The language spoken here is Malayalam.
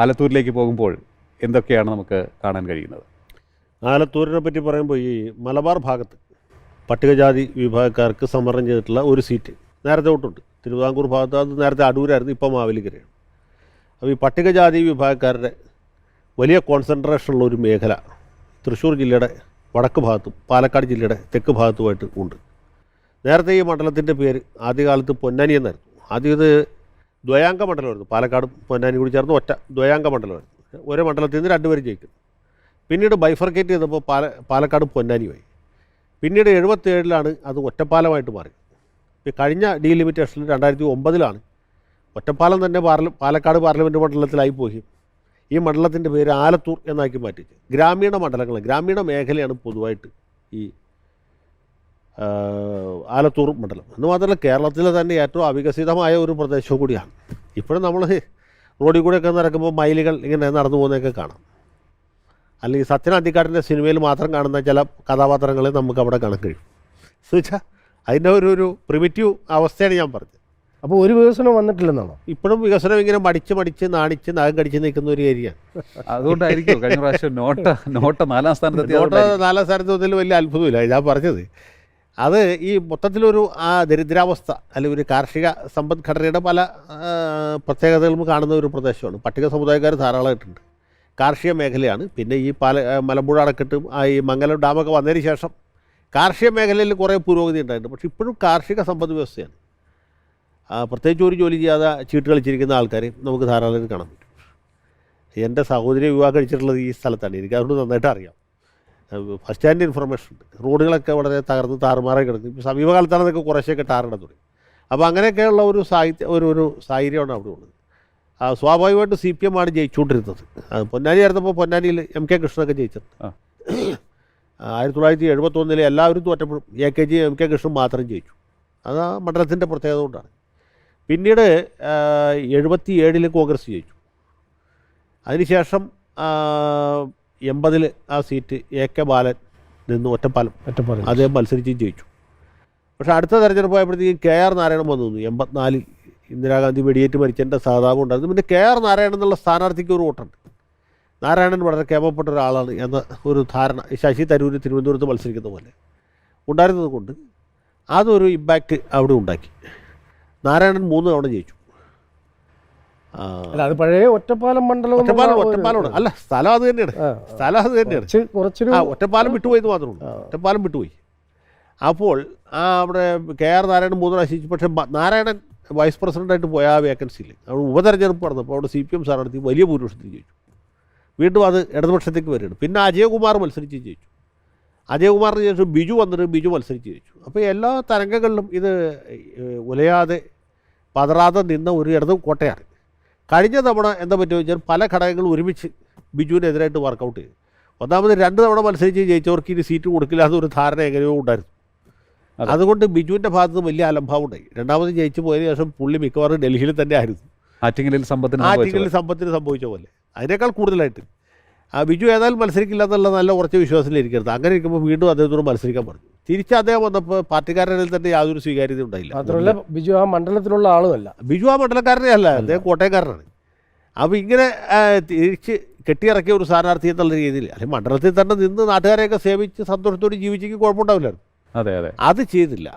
ആലത്തൂരിലേക്ക് പോകുമ്പോൾ എന്തൊക്കെയാണ് നമുക്ക് കാണാൻ കഴിയുന്നത്? ആലത്തൂരിനെ പറ്റി പറയുമ്പോൾ ഈ മലബാർ ഭാഗത്ത് പട്ടികജാതി വിഭാഗക്കാർക്ക് സംവരണം ചെയ്തിട്ടുള്ള ഒരു സീറ്റ് നേരത്തെ തൊട്ടുണ്ട്. തിരുവിതാംകൂർ ഭാഗത്ത് അത് നേരത്തെ അടൂരായിരുന്നു ഇപ്പോൾ മാവേലിക്കരയാണ്. അപ്പോൾ ഈ പട്ടികജാതി വിഭാഗക്കാരുടെ വലിയ കോൺസെൻട്രേഷനുള്ള ഒരു മേഖല തൃശ്ശൂർ ജില്ലയുടെ വടക്ക് ഭാഗത്തും പാലക്കാട് ജില്ലയുടെ തെക്ക് ഭാഗത്തുമായിട്ട് ഉണ്ട്. നേരത്തെ ഈ മണ്ഡലത്തിന്റെ പേര് ആദ്യകാലത്ത് പൊന്നാനി എന്നായിരുന്നു. ആദ്യം ഇത് ദ്വയാംഗ മണ്ഡലമായിരുന്നു പാലക്കാട് പൊന്നാനി കൂടി ചേർന്ന് ഒറ്റ ദ്വയാംഗ മണ്ഡലമായിരുന്നു ഒരേ മണ്ഡലത്തിൽ നിന്ന് രണ്ടുപേരും ജയിക്കും പിന്നീട് ബൈഫർക്കേറ്റ് ചെയ്തപ്പോൾ പാല പാലക്കാട് പൊന്നാനിയായി പിന്നീട് എഴുപത്തേഴിലാണ് അത് ഒറ്റപ്പാലമായിട്ട് മാറി. കഴിഞ്ഞ കഴിഞ്ഞ ഡീലിമിറ്റേഷനിൽ രണ്ടായിരത്തി ഒമ്പതിലാണ് ഒറ്റപ്പാലം തന്നെ പാർല പാലക്കാട് പാർലമെന്റ് മണ്ഡലത്തിലായി പോയി. ഈ മണ്ഡലത്തിന്റെ പേര് ആലത്തൂർ എന്നാക്കി മാറ്റി ഗ്രാമീണ മണ്ഡലങ്ങൾ ഗ്രാമീണ മേഖലയാണ് പൊതുവായിട്ട് ഈ ആലത്തൂർ മണ്ഡലം. എന്ന് മാത്രമല്ല കേരളത്തിലെ തന്നെ ഏറ്റവും അവികസിതമായ ഒരു പ്രദേശവും കൂടിയാണ്. ഇപ്പോഴും നമ്മൾ റോഡിൽ കൂടെയൊക്കെ നടക്കുമ്പോൾ മൈലുകൾ ഇങ്ങനെ നടന്നു പോകുന്നതൊക്കെ കാണാം. അല്ലെങ്കിൽ സത്യൻ അന്തിക്കാട്ടിന്റെ സിനിമയിൽ മാത്രം കാണുന്ന ചില കഥാപാത്രങ്ങളെ നമുക്ക് അവിടെ കാണാൻ കഴിയും. എന്ന് വെച്ചാൽ അതിന്റെ ഒരു ഒരു പ്രിമിറ്റീവ് അവസ്ഥയാണ് ഞാൻ പറഞ്ഞത്. അപ്പോൾ ഒരു വികസനം വന്നിട്ടില്ലെന്നാണോ? ഇപ്പോഴും വികസനം ഇങ്ങനെ മടിച്ച് മടിച്ച് നാണിച്ച് നഖം കടിച്ച് നിൽക്കുന്ന ഒരു ഏരിയ. അതുകൊണ്ടായിരിക്കും കഴിഞ്ഞ പ്രാവശ്യം നോട്ട നോട്ട നാലാം സ്ഥാനത്ത് നോട്ട് നാലാം സ്ഥാനത്ത് വന്നതിൽ വലിയ അത്ഭുതമില്ല. ഞാൻ പറഞ്ഞത് അത് ഈ മൊത്തത്തിലൊരു ആ ദരിദ്രാവസ്ഥ അല്ലെങ്കിൽ ഒരു കാർഷിക സമ്പദ്ഘടനയുടെ പല പ്രത്യേകതകളും കാണുന്ന ഒരു പ്രദേശമാണ്. പട്ടിക സമുദായക്കാർ ധാരാളമായിട്ടുണ്ട്. കാർഷിക മേഖലയാണ്. പിന്നെ ഈ പാല മലമ്പുഴ അടക്കെട്ടും ആ ഈ മംഗലം ഡാമൊക്കെ വന്നതിന് ശേഷം കാർഷിക മേഖലയിൽ കുറേ പുരോഗതി ഉണ്ടായിട്ടുണ്ട്. പക്ഷേ ഇപ്പോഴും കാർഷിക സമ്പദ് വ്യവസ്ഥയാണ്. പ്രത്യേകിച്ച് ഒരു ജോലി ചെയ്യാതെ ചീട്ട് കളിച്ചിരിക്കുന്ന ആൾക്കാരെ നമുക്ക് ധാരാളം കാണാൻ പറ്റും. എന്റെ സഹോദരി വിവാഹം കഴിച്ചിട്ടുള്ളത് ഈ സ്ഥലത്താണ്. എനിക്ക് അതുകൊണ്ട് നന്നായിട്ട് അറിയാം. ഫസ്റ്റ് ഹാൻഡ് ഇൻഫർമേഷൻ ഉണ്ട്. റോഡുകളൊക്കെ വളരെ തകർന്ന് താറുമാറായി കിടക്കും ഇപ്പോൾ സമീപകാലത്താണ് അതൊക്കെ കുറേശ്ശൊക്കെ ടാറിടാൻ തുടങ്ങി അപ്പോൾ അങ്ങനെയൊക്കെയുള്ള ഒരു സാഹിത്യ ഒരു ഒരു സാഹചര്യമാണ് അവിടെ ഉള്ളത്. സ്വാഭാവികമായിട്ട് സി പി എം ആണ് ജയിച്ചുകൊണ്ടിരുന്നത്. അത് പൊന്നാനി ആയിരുന്നപ്പോൾ പൊന്നാനിയിൽ എം കെ കൃഷ്ണനൊക്കെ ജയിച്ചിട്ടുണ്ട് ആയിരത്തി തൊള്ളായിരത്തി എഴുപത്തൊന്നിലെ എല്ലാവരും തോറ്റപ്പോഴും A K G M K Krishnan മാത്രം ജയിച്ചു. അത് ആ മണ്ഡലത്തിന്റെ പ്രത്യേകത കൊണ്ടാണ്. പിന്നീട് എഴുപത്തി ഏഴിൽ കോൺഗ്രസ് ജയിച്ചു. അതിനുശേഷം എൺപതിൽ ആ സീറ്റ് എ കെ ബാലൻ നിന്ന് ഒറ്റപ്പാലം. ഒറ്റപ്പാലം. അദ്ദേഹം മത്സരിച്ച് ജയിച്ചു. പക്ഷേ അടുത്ത തെരഞ്ഞെടുപ്പ് ആയപ്പോഴത്തേക്കും കെ ആർ നാരായണൻ വന്നു നിന്നു. എൺപത്തിനാലിൽ ഇന്ദിരാഗാന്ധി വെടിയേറ്റ് മരിച്ചതിന്റെ സഹതാപം ഉണ്ടായിരുന്നു. പിന്നെ കെ ആർ നാരായണൻ എന്നുള്ള സ്ഥാനാർത്ഥിക്ക് ഒരു വോട്ടുണ്ട്. നാരായണൻ വളരെ കേമപ്പെട്ട ഒരാളാണ് എന്ന ഒരു ധാരണ ശശി തരൂര് തിരുവനന്തപുരത്ത് മത്സരിക്കുന്ന പോലെ ഉണ്ടായിരുന്നത് കൊണ്ട് അതൊരു ഇമ്പാക്റ്റ് അവിടെ ഉണ്ടാക്കി. നാരായണൻ മൂന്ന് തവണ ജയിച്ചു. അത് പഴയ ഒറ്റപ്പാലം മണ്ഡലം ഒറ്റപ്പാലം ഒറ്റപ്പാലമാണ് അല്ല സ്ഥലം അത് തന്നെയാണ്. സ്ഥലം അത് തന്നെയാണ്. കുറച്ച് കുറച്ചൊരു ഒറ്റപ്പാലം വിട്ടുപോയെന്ന് മാത്രമേ ഉള്ളൂ. ഒറ്റപ്പാലം വിട്ടുപോയി. അപ്പോൾ ആ അവിടെ കെ ആർ നാരായണൻ മൂന്ന് പ്രാവശ്യം പക്ഷേ നാരായണൻ വൈസ് പ്രസിഡന്റായിട്ട് പോയ ആ വേക്കൻസിയിൽ അവിടെ ഉപതെരഞ്ഞെടുപ്പ് നടന്നപ്പോൾ അവിടെ സി പി എം സ്ഥാനാർത്ഥി വലിയ ഭൂരിപക്ഷത്തിൽ ജയിച്ചു. വീണ്ടും അത് ഇടതുപക്ഷത്തേക്ക് വരികയാണ്. പിന്നെ അജയകുമാർ മത്സരിച്ച് ജയിച്ചു. അജയകുമാറിന് ശേഷം ബിജു വന്നിട്ട് ബിജു മത്സരിച്ച് ജയിച്ചു. അപ്പോൾ എല്ലാ തരംഗങ്ങളിലും ഇത് ഉലയാതെ പതറാതെ നിന്ന ഒരു ഇടത് കോട്ടയാണ് കഴിഞ്ഞ തവണ എന്താ പറ്റുക വെച്ചാൽ പല ഘടകങ്ങളും ഒരുമിച്ച് ബിജുവിനെതിരായിട്ട് വർക്കൗട്ട് ചെയ്തു. ഒന്നാമത് രണ്ട് തവണ മത്സരിച്ച് ജയിച്ചവർക്ക് ഇനി സീറ്റ് കൊടുക്കില്ല എന്നൊരു ധാരണ എങ്ങനെയോ ഉണ്ടായിരുന്നു. അതെ. അതുകൊണ്ട് ബിജുവിന്റെ ഭാഗത്ത് വലിയ അലംഭാവം ഉണ്ടായി. രണ്ടാമത് ജയിച്ചു പോയതിനു ശേഷം പുള്ളി മിക്കവാറും ഡൽഹിയിൽ തന്നെ ആയിരുന്നു. ആറ്റിങ്ങലിൽ സമ്പത്തിന് ആറ്റിങ്ങലിൽ. സമ്പത്തിന് സംഭവിച്ച പോലെ. അതിനേക്കാൾ കൂടുതലായിട്ട്. ആ ബിജു ഏതായാലും മത്സരിക്കില്ല എന്നുള്ള നല്ല ഉറച്ച വിശ്വാസത്തിലിരിക്കരുത്. അങ്ങനെ ഇരിക്കുമ്പോൾ വീണ്ടും അദ്ദേഹത്തോട് മത്സരിക്കാൻ പറഞ്ഞു. തിരിച്ച് അദ്ദേഹം വന്നപ്പോൾ പാർട്ടിക്കാരനിൽ തന്നെ യാതൊരു സ്വീകാര്യത ഉണ്ടായില്ല. മാത്രമല്ല ബിജു ആ മണ്ഡലത്തിലുള്ള ആളുമല്ല. ബിജു ആ മണ്ഡലക്കാരനെ അല്ല അദ്ദേഹം കോട്ടയക്കാരനാണ്. അപ്പോൾ ഇങ്ങനെ തിരിച്ച് കെട്ടിയിറക്കിയ ഒരു സ്ഥാനാർത്ഥി എന്നുള്ള രീതിയിൽ അല്ലെങ്കിൽ മണ്ഡലത്തിൽ തന്നെ നിന്ന് നാട്ടുകാരെയൊക്കെ സേവിച്ച് സന്തോഷത്തോടെ ജീവിച്ചെങ്കിൽ കുഴപ്പമുണ്ടാവില്ലായിരുന്നു. അതെ അതെ. അത് ചെയ്തില്ല.